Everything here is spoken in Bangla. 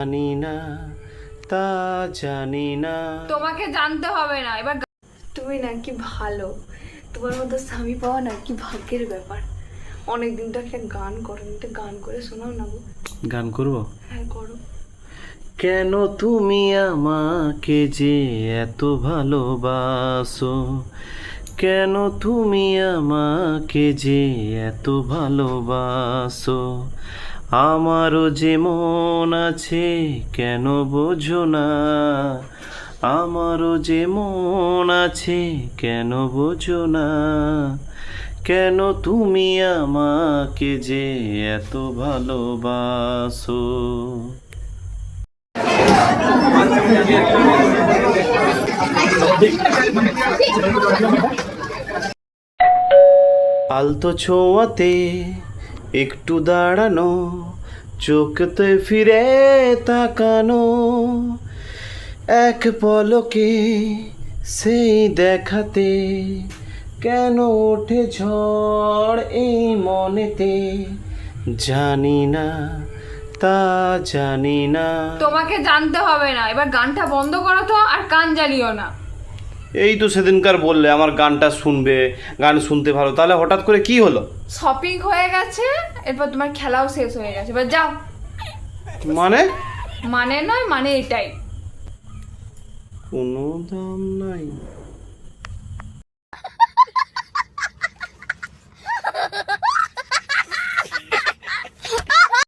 জানি না তা জানি না তোমাকে জানতে হবে না এবার তুমি না কি ভালো। তোমার মতো স্বামী পাওয়া না কি ভাগ্যের ব্যাপার। অনেক দিন তো একটা গান করো একটা গান করে শোনাও না গো। গান করব? হ্যাঁ করো। কেন তুমি আমাকে যে এত ভালোবাসো? কেন তুমি আমাকে যে এত ভালোবাসো? আমারও যে মন আছে, কেন বোঝো না? আমারও যে মন আছে, কেন বোঝো না? কেন তুমি আমাকে যে এত ভালোবাসো? আলতো ছোঁয়াতে একটু দাঁড়ানো, চোখতে ফিরে তাকানো। এক পলকে সেই দেখাতে কেন ওঠে ঝড় এই মনেতে? জানি না, তা জানি না। তোমাকে জানতে হবে না। এবার গানটা বন্ধ করো তো, আর কান জ্বালিও না। এই তো সেদিনকার বললে আমার গানটা শুনবে গান শুনতে ভালো। তাহলে হঠাৎ করে কি হলো? শপিং হয়ে গেছে এরপর তোমার খেলাও শেষ হয়ে গেছে। এবার যাও। মানে? মানে নয় মানে এটাই। কোনো দাম নাই।